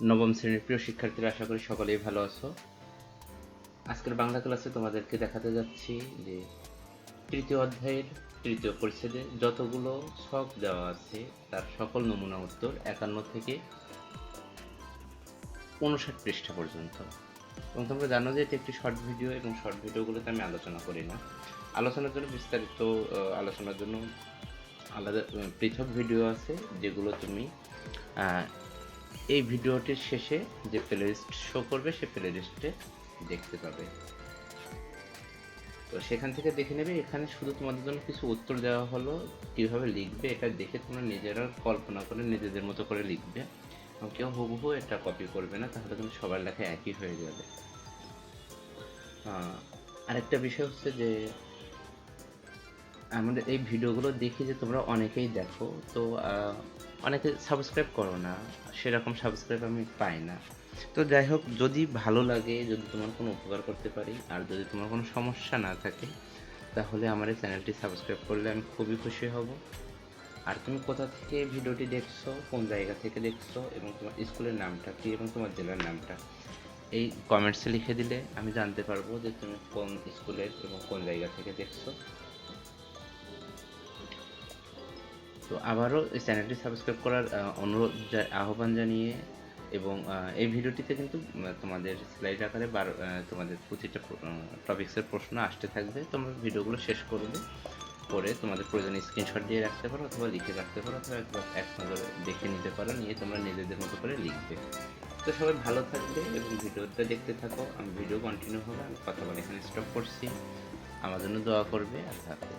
নবম শ্রেণির প্রিয় শিক্ষার্থীরা, আশা করি সকলেই ভালো আছো। আজকের বাংলা ক্লাসে তোমাদেরকে দেখাতে যাচ্ছি যে তৃতীয় অধ্যায়ের তৃতীয় পরিচ্ছেদে যতগুলো ছক দেওয়া আছে, তার সকল নমুনা উত্তর একান্ন থেকে উনষাট পৃষ্ঠা পর্যন্ত। এবং তোমরা জানো যে এটি একটি শর্ট ভিডিও এবং শর্ট ভিডিওগুলোতে আমি আলোচনা করি না। আলোচনার জন্য বিস্তারিত আলোচনার জন্য আলাদা, পৃথক ভিডিও আছে যেগুলো তুমি এই ভিডিওটির শেষে যে প্লেলিস্ট শো করবে সেই প্লেলিস্টে দেখতে পাবে। তো সেখান থেকে দেখে নেবে, এখানে শুধু তোমাদের জন্য কিছু উত্তর দেওয়া হলো, কীভাবে লিখবে, এটা দেখে তোমরা নিজেরা কল্পনা করে নিজেদের মতো করে লিখবে। এবং কেউ হুবহু এটা কপি করবে না, তাহলে তুমি সবার লেখা একই হয়ে যাবে। আরেকটা বিষয় হচ্ছে যে আমাদের এই ভিডিওগুলো দেখি যে তোমরা অনেকেই দেখো, তো অনেকে সাবস্ক্রাইব করো না, সেরকম সাবস্ক্রাইব আমি পাই না। তো যাই হোক, যদি ভালো লাগে, যদি তোমার কোনো উপকার করতে পারি, আর যদি তোমার কোনো সমস্যা না থাকে, তাহলে আমার এই চ্যানেলটি সাবস্ক্রাইব করলে আমি খুবই খুশি হব। আর তুমি কোথা থেকে ভিডিওটি দেখছ, কোন জায়গা থেকে দেখছ, এবং তোমার স্কুলের নামটা কী, এবং তোমার জেলার নামটা, এই কমেন্টসে লিখে দিলে আমি জানতে পারব যে তুমি কোন স্কুলের এবং কোন জায়গা থেকে দেখছ। তো আবারও এই চ্যানেলটি সাবস্ক্রাইব করার অনুরোধ আহ্বান জানিয়ে এবং এই ভিডিওটিতে কিন্তু তোমাদের স্লাইড আকারে বার তোমাদের প্রতিটা টপিক্সের প্রশ্ন আসতে থাকবে। তোমরা ভিডিওগুলো শেষ করবে করে তোমাদের প্রয়োজনে স্ক্রিনশট দিয়ে রাখতে পারো অথবা লিখে রাখতে পারো অথবা একবার এক নজরে দেখে নিতে পারো, নিয়ে তোমরা নিজেদের মতো করে লিখবে। তো সবাই ভালো থাকবে এবং ভিডিওটা দেখতে থাকো। আমি ভিডিও কন্টিনিউ হবে, আমি কথা বলে এখানে স্টপ করছি। আমার জন্য দোয়া করবে আর থাকবে